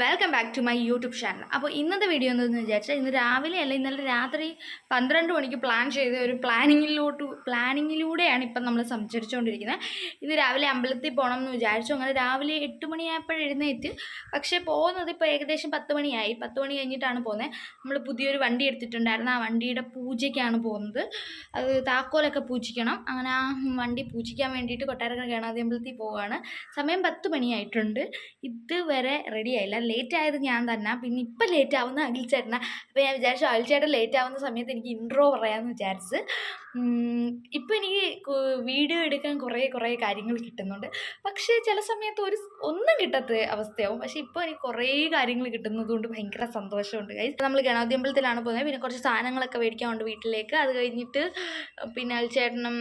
Welcome back to my YouTube channel അപ്പോൾ ഇന്നത്തെ video എന്താണെന്ന് വിചാരിച്ചാൽ ഇന്ന് രാവിലെ അല്ല ഇന്നലെ രാത്രി പന്ത്രണ്ട് മണിക്ക് പ്ലാൻ ചെയ്ത ഒരു പ്ലാനിങ്ങിലോട്ട് പ്ലാനിങ്ങിലൂടെയാണ് ഇപ്പം നമ്മൾ സഞ്ചരിച്ചുകൊണ്ടിരിക്കുന്നത് ഇന്ന് രാവിലെ അമ്പലത്തിൽ പോകണം എന്ന് വിചാരിച്ചു. അങ്ങനെ രാവിലെ എട്ട് മണിയായപ്പോൾ എഴുന്നേറ്റ് പക്ഷേ പോകുന്നത് ഇപ്പോൾ ഏകദേശം പത്ത് മണിയായി. പത്ത് മണി കഴിഞ്ഞിട്ടാണ് പോകുന്നത്. നമ്മൾ പുതിയൊരു വണ്ടി എടുത്തിട്ടുണ്ടായിരുന്നു. ആ വണ്ടിയുടെ പൂജയ്ക്കാണ് പോകുന്നത്. അത് താക്കോലൊക്കെ പൂജിക്കണം. അങ്ങനെ ആ വണ്ടി പൂജിക്കാൻ വേണ്ടിയിട്ട് കൊട്ടാരക്കര ഗണാതി അമ്പലത്തിൽ പോവുകയാണ്. സമയം പത്ത് മണിയായിട്ടുണ്ട്. ഇതുവരെ റെഡി ആയില്ല. ലേറ്റ് ആയത് ഞാൻ തന്നെ. പിന്നെ ഇപ്പം ലേറ്റ് ആവുന്ന അഖിൽ ചേട്ടനാണ് അപ്പോൾ ഞാൻ വിചാരിച്ചു അഖിൽ ചേട്ടൻ ലേറ്റ് ആവുന്ന സമയത്ത് എനിക്ക് ഇൻട്രോ പറയാമെന്ന് വിചാരിച്ച്. ഇപ്പം എനിക്ക് വീഡിയോ എടുക്കാൻ കുറേ കുറേ കാര്യങ്ങൾ കിട്ടുന്നുണ്ട്. പക്ഷേ ചില സമയത്ത് ഒരു ഒന്നും കിട്ടാത്ത അവസ്ഥയാവും. പക്ഷേ ഇപ്പോൾ എനിക്ക് കുറേ കാര്യങ്ങൾ കിട്ടുന്നതുകൊണ്ട് ഭയങ്കര സന്തോഷമുണ്ട് ഗൈസ് നമ്മൾ ഗണപതി പോകുന്നത്. പിന്നെ കുറച്ച് സാധനങ്ങളൊക്കെ മേടിക്കാനുണ്ട് വീട്ടിലേക്ക്. അത് കഴിഞ്ഞിട്ട് പിന്നെ ചേട്ടനം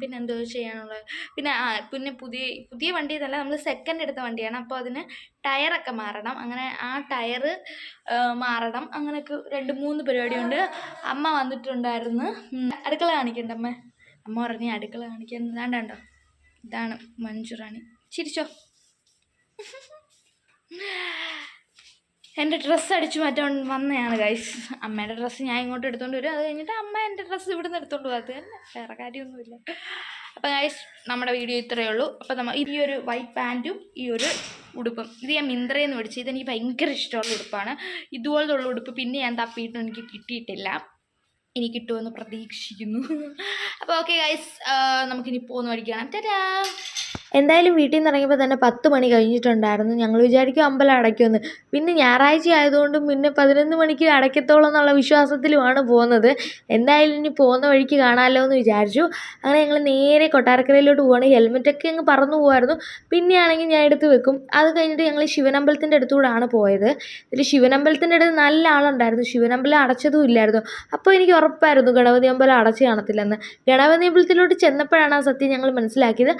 പിന്നെ എന്തോ ചെയ്യാനുള്ളത്. പിന്നെ പിന്നെ പുതിയ പുതിയ വണ്ടി എന്നല്ല നമ്മൾ സെക്കൻഡ് എടുത്ത വണ്ടിയാണ്. അപ്പോൾ അതിന് ടയറൊക്കെ മാറണം. അങ്ങനെ ആ ടയർ മാറണം. അങ്ങനെയൊക്കെ രണ്ട് മൂന്ന് പരിപാടിയുണ്ട്. അമ്മ വന്നിട്ടുണ്ടായിരുന്നു. ഉം, അടുക്കള കാണിക്കണ്ട അമ്മ അമ്മ പറഞ്ഞ അടുക്കള കാണിക്കാൻ ഇതാണ്ടോ? ഇതാണ് മഞ്ജുറാണി ചിരിച്ചോ? എന്റെ ഡ്രസ്സ് അടിച്ചു മാറ്റാൻ വന്നതാണ് ഗൈസ് അമ്മയുടെ ഡ്രസ്സ് ഞാൻ ഇങ്ങോട്ട് എടുത്തുകൊണ്ട് വരും. അത് കഴിഞ്ഞിട്ട് അമ്മ എന്റെ ഡ്രസ്സ് ഇവിടെ നിന്ന് എടുത്തുകൊണ്ട് പോകും അത് തന്നെ വേറെ കാര്യമൊന്നുമില്ല. അപ്പോൾ ഗൈസ് നമ്മുടെ വീഡിയോ ഇത്രയേ ഉള്ളൂ. അപ്പോൾ നമ്മൾ ഈ ഒരു വൈറ്റ് പാന്റും ഈ ഒരു ഉടുപ്പും. ഇത് ഞാൻ മിന്ത്രയിൽ നിന്ന് മേടിച്ചു ഇതെനിക്ക് ഭയങ്കര ഇഷ്ടമുള്ള ഉടുപ്പാണ്. ഇതുപോലത്തെ ഉള്ള ഉടുപ്പ് പിന്നെ ഞാൻ തപ്പിയിട്ടും എനിക്ക് കിട്ടിയിട്ടില്ല. ഇനി കിട്ടുമെന്ന് പ്രതീക്ഷിക്കുന്നു. അപ്പോൾ ഓക്കെ ഗൈസ് നമുക്കിനി പോകുന്ന വഴിക്കാണ് ടാറ്റാ എന്തായാലും വീട്ടിൽ നിന്ന് ഇറങ്ങിയപ്പോൾ തന്നെ പത്ത് മണി കഴിഞ്ഞിട്ടുണ്ടായിരുന്നു. ഞങ്ങൾ വിചാരിക്കും അമ്പലം അടയ്ക്കുമെന്ന്. പിന്നെ ഞായറാഴ്ച ആയതുകൊണ്ടും പിന്നെ പതിനൊന്ന് മണിക്ക് അടയ്ക്കത്തോളം എന്നുള്ള വിശ്വാസത്തിലുമാണ് പോകുന്നത്. എന്തായാലും ഇനി പോകുന്ന വഴിക്ക് കാണാമല്ലോ എന്ന് വിചാരിച്ചു. അങ്ങനെ ഞങ്ങൾ നേരെ കൊട്ടാരക്കരയിലോട്ട് പോവുകയാണ്. ഹെൽമെറ്റൊക്കെ അങ്ങ് പറന്നു പോകുമായിരുന്നു പിന്നെയാണെങ്കിൽ ഞാൻ എടുത്ത് വെക്കും. അത് കഴിഞ്ഞിട്ട് ഞങ്ങൾ ശിവനമ്പലത്തിന്റെ അടുത്തുകൂടാണ് പോയത്. ഇതിൽ ശിവനമ്പലത്തിന്റെ അടുത്ത് നല്ല ആളുണ്ടായിരുന്നു. ശിവനമ്പലം അടച്ചതും ഇല്ലായിരുന്നു. അപ്പോൾ എനിക്ക് ഉറപ്പായിരുന്നു ഗണപതി അമ്പലം അടച്ചു കാണത്തില്ലെന്ന്. ഗണപതി അമ്പലത്തിലോട്ട് ചെന്നപ്പോഴാണ് ആ സത്യം ഞങ്ങൾ മനസ്സിലാക്കിയത്.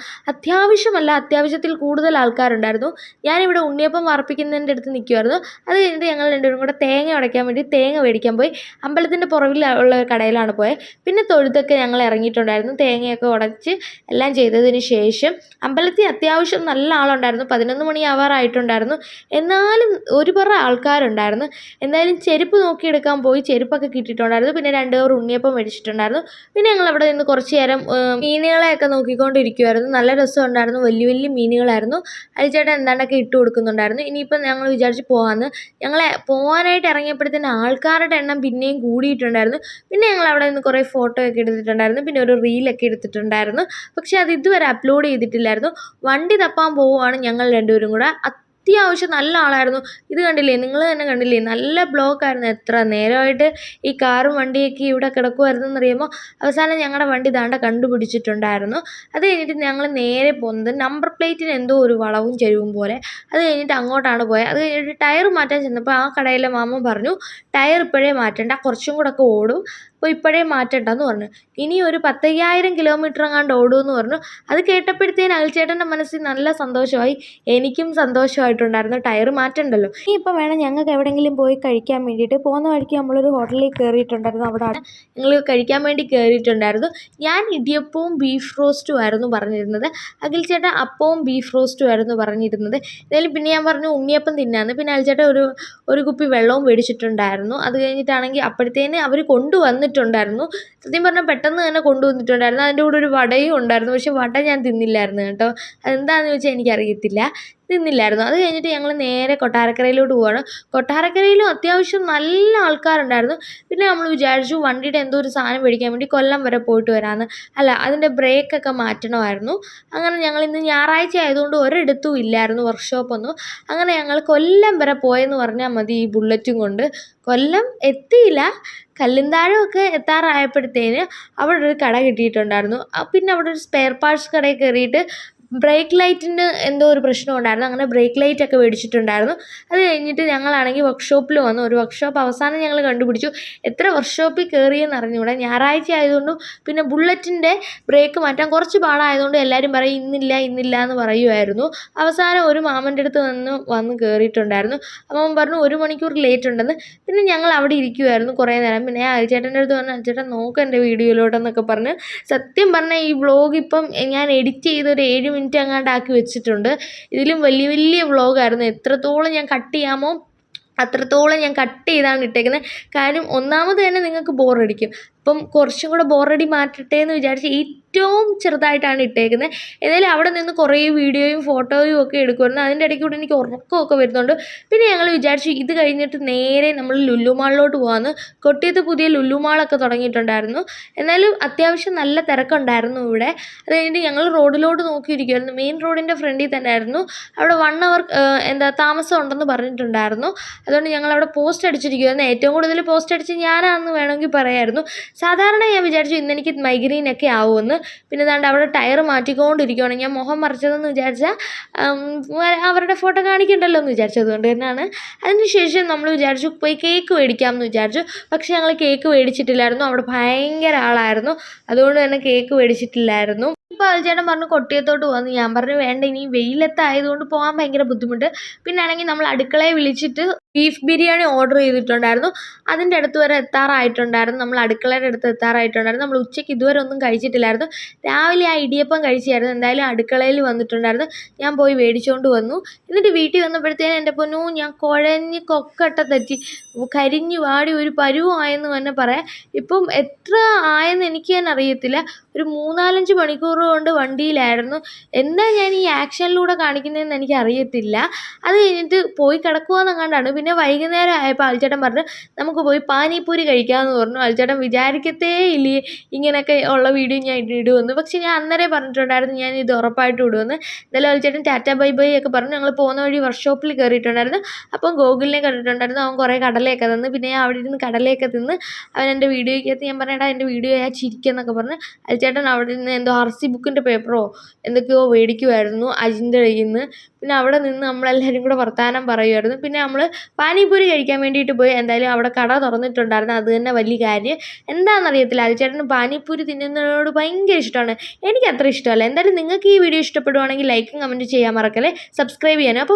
അത്യാവശ്യമല്ല അത്യാവശ്യത്തിൽ കൂടുതൽ ആൾക്കാരുണ്ടായിരുന്നു. ഞാനിവിടെ ഉണ്ണിയപ്പം വറപ്പിക്കുന്നതിന്റെ അടുത്ത് നിൽക്കുമായിരുന്നു അത് കഴിഞ്ഞിട്ട് ഞങ്ങൾ രണ്ടുപേരും കൂടെ തേങ്ങ ഉടയ്ക്കാൻ വേണ്ടി തേങ്ങ മേടിക്കാൻ പോയി. അമ്പലത്തിന്റെ പുറകിൽ ഉള്ള കടയിലാണ് പോയത് പിന്നെ തൊഴുത്തൊക്കെ ഞങ്ങൾ ഇറങ്ങിയിട്ടുണ്ടായിരുന്നു. തേങ്ങയൊക്കെ ഉടച്ച് എല്ലാം ചെയ്തതിന് ശേഷം അമ്പലത്തിൽ അത്യാവശ്യം നല്ല ആളുണ്ടായിരുന്നു. പതിനൊന്ന് മണി ആവാറായിട്ടുണ്ടായിരുന്നു. എന്നാലും ഒരു പറ ആൾക്കാരുണ്ടായിരുന്നു. എന്തായാലും ചെരുപ്പ് നോക്കിയെടുക്കാൻ പോയി ചെരുപ്പൊക്കെ കിട്ടിയിട്ടുണ്ടായിരുന്നു. പിന്നെ രണ്ട് കവർ ഉണ്ണിയപ്പം മേടിച്ചിട്ടുണ്ടായിരുന്നു. പിന്നെ ഞങ്ങൾ അവിടെ നിന്ന് കുറച്ച് നേരം മീനുകളെയൊക്കെ നോക്കിക്കൊണ്ടിരിക്കുമായിരുന്നു നല്ല രസമുണ്ടായിരുന്നു. വലിയ വലിയ മീനുകളായിരുന്നു. അരിച്ചേട്ടൻ എന്താണ്ടൊക്കെ ഇട്ട് കൊടുക്കുന്നുണ്ടായിരുന്നു. ഇനിയിപ്പം ഞങ്ങൾ വിചാരിച്ച് പോകാമെന്ന് ഞങ്ങളെ പോകാനായിട്ട് ഇറങ്ങിയപ്പോഴത്തേന് ആൾക്കാരുടെ എണ്ണം പിന്നെയും കൂടിയിട്ടുണ്ടായിരുന്നു. പിന്നെ ഞങ്ങൾ അവിടെ നിന്ന് കുറേ ഫോട്ടോ ഒക്കെ എടുത്തിട്ടുണ്ടായിരുന്നു. പിന്നെ ഒരു റീലൊക്കെ എടുത്തിട്ടുണ്ടായിരുന്നു. പക്ഷേ അത് ഇതുവരെ അപ്ലോഡ് ചെയ്തിട്ടില്ലായിരുന്നു. വണ്ടി തപ്പാൻ പോവുകയാണ് ഞങ്ങൾ രണ്ടുപേരും കൂടെ. അത്യാവശ്യം നല്ല ആളായിരുന്നു. ഇത് കണ്ടില്ലേ? നിങ്ങൾ തന്നെ കണ്ടില്ലേ? നല്ല ബ്ലോക്ക് ആയിരുന്നു. എത്ര നേരമായിട്ട് ഈ കാറും വണ്ടിയൊക്കെ ഇവിടെ കിടക്കുമായിരുന്നു എന്നറിയുമ്പോൾ അവസാനം ഞങ്ങളുടെ വണ്ടി ദാണ്ട കണ്ടുപിടിച്ചിട്ടുണ്ടായിരുന്നു. അത് കഴിഞ്ഞിട്ട് ഞങ്ങൾ നേരെ പോകുന്നത് നമ്പർ പ്ലേറ്റിന് എന്തോ ഒരു വളവും ചെരുവും പോലെ. അത് കഴിഞ്ഞിട്ട് അങ്ങോട്ടാണ് പോയത്. അത് കഴിഞ്ഞിട്ട് ടയർ മാറ്റാൻ ചെന്നപ്പോൾ ആ കടയിലെ മാമൻ പറഞ്ഞു ടയർ ഇപ്പോഴേ മാറ്റണ്ട. കുറച്ചും കൂടെ ഒക്കെ ഓടും. അപ്പോൾ ഇപ്പോഴേ മാറ്റണ്ടെന്ന് പറഞ്ഞു. ഇനി ഒരു പത്തയ്യായിരം കിലോമീറ്റർ എങ്ങാണ്ട് ഓടുമെന്ന് പറഞ്ഞു. അത് കേട്ടപ്പോഴത്തേന് അയൽച്ചേട്ടന്റെ മനസ്സിൽ നല്ല സന്തോഷമായി. എനിക്കും സന്തോഷമായിട്ടുണ്ടായിരുന്നു. ടയർ മാറ്റണ്ടല്ലോ. ഇനി ഇപ്പോൾ വേണം ഞങ്ങൾക്ക് എവിടെയെങ്കിലും പോയി കഴിക്കാൻ വേണ്ടിയിട്ട്. പോകുന്ന വഴിക്ക് നമ്മളൊരു ഹോട്ടലിൽ കയറിയിട്ടുണ്ടായിരുന്നു അവിടെ. ഞങ്ങൾ കഴിക്കാൻ വേണ്ടി കയറിയിട്ടുണ്ടായിരുന്നു. ഞാൻ ഇടിയപ്പവും ബീഫ് റോസ്റ്റും ആയിരുന്നു പറഞ്ഞിരുന്നത്. അഖിൽച്ചേട്ടൻ അപ്പവും ബീഫ് റോസ്റ്റും ആയിരുന്നു പറഞ്ഞിരുന്നത്. എന്തായാലും പിന്നെ ഞാൻ പറഞ്ഞു ഉണ്ണിയപ്പം തിന്നാന്ന്. പിന്നെ അഖിൽ ഒരു ഒരു കുപ്പി വെള്ളവും മേടിച്ചിട്ടുണ്ടായിരുന്നു. അത് കഴിഞ്ഞിട്ടാണെങ്കിൽ അപ്പോഴത്തേന് അവർ കൊണ്ടുവന്നിട്ടുണ്ടായിരുന്നു സത്യം പറഞ്ഞാൽ പെട്ടെന്ന് തന്നെ കൊണ്ടുവന്നിട്ടുണ്ടായിരുന്നു. അതിന്റെ കൂടെ ഒരു വടയും ഉണ്ടായിരുന്നു. പക്ഷേ വട ഞാൻ തിന്നില്ലായിരുന്നു കേട്ടോ. അതെന്താണെന്ന് ചോദിച്ചാൽ എനിക്കറിയത്തില്ല. തിന്നില്ലായിരുന്നു. അത് കഴിഞ്ഞിട്ട് ഞങ്ങൾ നേരെ കൊട്ടാരക്കരയിലോട്ട് പോവാണ്. കൊട്ടാരക്കരയിലും അത്യാവശ്യം നല്ല ആൾക്കാരുണ്ടായിരുന്നു. പിന്നെ നമ്മൾ വിചാരിച്ചു വണ്ടിയുടെ എന്തോ ഒരു സാധനം മേടിക്കാൻ വേണ്ടി കൊല്ലം വരെ പോയിട്ട് വരാമെന്ന് അല്ല അതിന്റെ ബ്രേക്കൊക്കെ മാറ്റണമായിരുന്നു. അങ്ങനെ ഞങ്ങൾ ഇന്ന് ഞായറാഴ്ച ആയതുകൊണ്ട് ഒരിടത്തും ഇല്ലായിരുന്നു വർക്ക്ഷോപ്പൊന്നും അങ്ങനെ ഞങ്ങൾ കൊല്ലം വരെ പോയെന്ന് പറഞ്ഞാൽ മതി ഈ ബുള്ളറ്റും കൊണ്ട്. കൊല്ലം എത്തിയില്ല. കല്ലിന്താഴമൊക്കെ എത്താറായപ്പോഴത്തേന് അവിടെ ഒരു കട കിട്ടിയിട്ടുണ്ടായിരുന്നു. പിന്നെ അവിടെ ഒരു സ്പെയർ പാർട്സ് കടയിൽ കയറിയിട്ട് ബ്രേക്ക് ലൈറ്റിന് എന്തോ ഒരു പ്രശ്നം ഉണ്ടായിരുന്നു. അങ്ങനെ ബ്രേക്ക് ലൈറ്റ് ഒക്കെ മേടിച്ചിട്ടുണ്ടായിരുന്നു. അത് കഴിഞ്ഞിട്ട് ഞങ്ങളാണെങ്കിൽ വർക്ക്ഷോപ്പിൽ വന്നു. ഒരു വർക്ക്ഷോപ്പ് അവസാനം ഞങ്ങൾ കണ്ടുപിടിച്ചു. എത്ര വർക്ക്ഷോപ്പിൽ കയറിയെന്ന് അറിഞ്ഞുകൂടെ. ഞായറാഴ്ച ആയതുകൊണ്ടും പിന്നെ ബുള്ളറ്റിന്റെ ബ്രേക്ക് മാറ്റാൻ കുറച്ച് പാടായതുകൊണ്ട് എല്ലാവരും പറയും ഇന്നില്ല ഇന്നില്ല എന്ന് പറയുമായിരുന്നു. അവസാനം ഒരു മാമന്റെ അടുത്ത് വന്ന് വന്ന് കയറിയിട്ടുണ്ടായിരുന്നു. അപ്പം പറഞ്ഞു ഒരു മണിക്കൂർ ലേറ്റ് ഉണ്ടെന്ന്. പിന്നെ ഞങ്ങൾ അവിടെ ഇരിക്കുമായിരുന്നു കുറേ നേരം. പിന്നെ അൽച്ചേട്ടന്റെ അടുത്ത് പറഞ്ഞു അൽച്ചേട്ടൻ നോക്ക് എന്റെ വീഡിയോയിലോട്ടെന്നൊക്കെ പറഞ്ഞ് സത്യം പറഞ്ഞാൽ ഈ വ്ളോഗ് ഇപ്പം ഞാൻ എഡിറ്റ് ചെയ്തൊരു ഏഴ് മിനിറ്റ് മിനിറ്റ് എങ്ങാണ്ട് ആക്കി വെച്ചിട്ടുണ്ട്. ഇതിലും വലിയ വലിയ വ്ളോഗായിരുന്നു. എത്രത്തോളം ഞാൻ കട്ട് ചെയ്യാമോ അത്രത്തോളം ഞാൻ കട്ട് ചെയ്താണ് ഇട്ടേക്കുന്നത്. കാര്യം ഒന്നാമത് തന്നെ നിങ്ങൾക്ക് ബോറടിക്കും അപ്പം കുറച്ചും കൂടെ ബോറടി മാറ്റട്ടെ എന്ന് വിചാരിച്ച് ഏറ്റവും ചെറുതായിട്ടാണ് ഇട്ടേക്കുന്നത് ഏതായാലും അവിടെ നിന്ന് കുറേ വീഡിയോയും ഫോട്ടോയും ഒക്കെ എടുക്കുമായിരുന്നു അതിന്റെ ഇടയ്ക്ക് കൂടെ എനിക്ക് ഉറക്കമൊക്കെ വരുന്നുണ്ട്. പിന്നെ ഞങ്ങൾ വിചാരിച്ചു ഇത് കഴിഞ്ഞിട്ട് നേരെ നമ്മൾ ലുല്ലുമാളിലോട്ട് പോകാമെന്ന് കൊട്ടിയത്ത് പുതിയ ലുല്ലുമാളൊക്കെ തുടങ്ങിയിട്ടുണ്ടായിരുന്നു. എന്നാലും അത്യാവശ്യം നല്ല തിരക്കുണ്ടായിരുന്നു ഇവിടെ. അത് കഴിഞ്ഞിട്ട് ഞങ്ങൾ റോഡിലോട്ട് നോക്കിയിരിക്കുമായിരുന്നു മെയിൻ റോഡിന്റെ ഫ്രണ്ടിൽ തന്നെ ആയിരുന്നു അവിടെ വൺ അവർ എന്താ താമസം ഉണ്ടെന്ന് പറഞ്ഞിട്ടുണ്ടായിരുന്നു. അതുകൊണ്ട് ഞങ്ങൾ അവിടെ പോസ്റ്റ് അടിച്ചിരിക്കുമായിരുന്നു ഏറ്റവും കൂടുതൽ പോസ്റ്റ് അടിച്ച് ഞാനാണെന്ന് വേണമെങ്കിൽ പറയായിരുന്നു. സാധാരണ ഞാൻ വിചാരിച്ചു ഇന്നെനിക്ക് മൈഗ്രെയിൻ ഒക്കെ ആവുമെന്ന്. പിന്നെ ദാണ്ട് അവിടെ ടയർ മാറ്റിക്കൊണ്ടിരിക്കുകയാണ് ഞാൻ മുഖം മറിച്ചതെന്ന് വിചാരിച്ചാൽ അവരുടെ ഫോട്ടോ കാണിക്കണ്ടല്ലോ എന്ന് വിചാരിച്ചതുകൊണ്ട് തന്നെയാണ്. അതിനുശേഷം നമ്മൾ വിചാരിച്ചു പോയി കേക്ക് മേടിക്കാമെന്ന് വിചാരിച്ചു. പക്ഷേ ഞങ്ങൾ കേക്ക് മേടിച്ചിട്ടില്ലായിരുന്നു. അവിടെ ഭയങ്കര ആളായിരുന്നു. അതുകൊണ്ട് തന്നെ കേക്ക് മേടിച്ചിട്ടില്ലായിരുന്നു. അൽചേട്ടൻ പറഞ്ഞു കൊട്ടിയത്തോട്ട് പോകുന്നു ഞാൻ പറഞ്ഞു വേണ്ട ഇനി വെയിലത്തായതുകൊണ്ട് പോകാൻ ഭയങ്കര ബുദ്ധിമുട്ട്. പിന്നെ ആണെങ്കിൽ നമ്മൾ അടുക്കളയെ വിളിച്ചിട്ട് ബീഫ് ബിരിയാണി ഓർഡർ ചെയ്തിട്ടുണ്ടായിരുന്നു. അതിന്റെ അടുത്ത് വരെ എത്താറായിട്ടുണ്ടായിരുന്നു. നമ്മൾ അടുക്കളയുടെ അടുത്ത് എത്താറായിട്ടുണ്ടായിരുന്നു. നമ്മൾ ഉച്ചയ്ക്ക് ഇതുവരെ ഒന്നും കഴിച്ചിട്ടില്ലായിരുന്നു. രാവിലെ ആ ഇടിയപ്പം കഴിച്ചായിരുന്നു. എന്തായാലും അടുക്കളയിൽ വന്നിട്ടുണ്ടായിരുന്നു. ഞാൻ പോയി മേടിച്ചുകൊണ്ട് വന്നു. എന്നിട്ട് വീട്ടിൽ വന്നപ്പോഴത്തേനും എന്റെ പൊന്നു ഞാൻ കുഴഞ്ഞ് കൊക്കട്ട തെറ്റി. കരിഞ്ഞു വാടി ഒരു പരുവായെന്ന് തന്നെ പറയാം. ഇപ്പം എത്ര ആയെന്ന് എനിക്ക് തന്നെ അറിയത്തില്ല. ഒരു മൂന്നാലഞ്ച് മണിക്കൂർ കൊണ്ട് വണ്ടിയിലായിരുന്നു. എന്താ ഞാൻ ഈ ആക്ഷനിലൂടെ കാണിക്കുന്നതെന്ന് എനിക്ക് അറിയത്തില്ല അത് കഴിഞ്ഞിട്ട് പോയി കിടക്കുവാന്നങ്ങാണ്ടാണ്. പിന്നെ വൈകുന്നേരം ആയപ്പോൾ അൽച്ചേട്ടൻ പറഞ്ഞു നമുക്ക് പോയി പാനിപ്പൂരി കഴിക്കാമെന്ന് പറഞ്ഞു. അൽച്ചേട്ടൻ വിചാരിക്കത്തേ ഇല്ല ഇങ്ങനെയൊക്കെ ഉള്ള വീഡിയോ ഞാൻ ഇടുമെന്ന്. പക്ഷേ ഞാൻ അന്നേരം പറഞ്ഞിട്ടുണ്ടായിരുന്നു ഞാൻ ഇത് ഉറപ്പായിട്ട് ഇടുമെന്ന്. എന്തായാലും അൽച്ചേട്ടൻ ടാറ്റ ബൈ ബൈ ഒക്കെ പറഞ്ഞു. ഞങ്ങൾ പോകുന്ന വഴി വർക്ക്ഷോപ്പിൽ കയറിയിട്ടുണ്ടായിരുന്നു. അപ്പം ഗോകുലിനെ കണ്ടിട്ടുണ്ടായിരുന്നു. അവൻ കുറേ കടലയൊക്കെ തന്നു. പിന്നെ ഞാൻ അവിടെ ഇരുന്ന് കടലയൊക്കെ തിന്ന് അവൻ എന്റെ വീഡിയോയ്ക്കകത്ത് ഞാൻ പറഞ്ഞേടാ എന്റെ വീഡിയോ ഞാൻ ചിരിക്കുന്നൊക്കെ പറഞ്ഞ് അൽച്ചേട്ടൻ അവിടെ നിന്ന് എന്തോ ആർ സി ബുക്കിന്റെ പേപ്പറോ എന്തൊക്കെയോ മേടിക്കുമായിരുന്നു അജിന്റെ കയ്യിൽ നിന്ന്. പിന്നെ അവിടെ നിന്ന് നമ്മളെല്ലാവരും കൂടെ വർത്തമാനം പറയുമായിരുന്നു പിന്നെ നമ്മൾ പാനിപൂരി കഴിക്കാൻ വേണ്ടിയിട്ട് പോയി. എന്തായാലും അവിടെ കട തുറന്നിട്ടുണ്ടായിരുന്നു. അത് തന്നെ വലിയ കാര്യം. എന്താണെന്നറിയത്തില്ല. അജിച്ചേട്ടന് പാനിപൂരി തിന്നുന്നതിനോട് ഭയങ്കര ഇഷ്ടമാണ്. എനിക്ക് അത്ര ഇഷ്ടമല്ല. എന്തായാലും നിങ്ങൾക്ക് ഈ വീഡിയോ ഇഷ്ടപ്പെടുവാണെങ്കിൽ ലൈക്കും കമന്റ് ചെയ്യാൻ മറക്കല്ലേ. സബ്സ്ക്രൈബ് ചെയ്യാനും. അപ്പം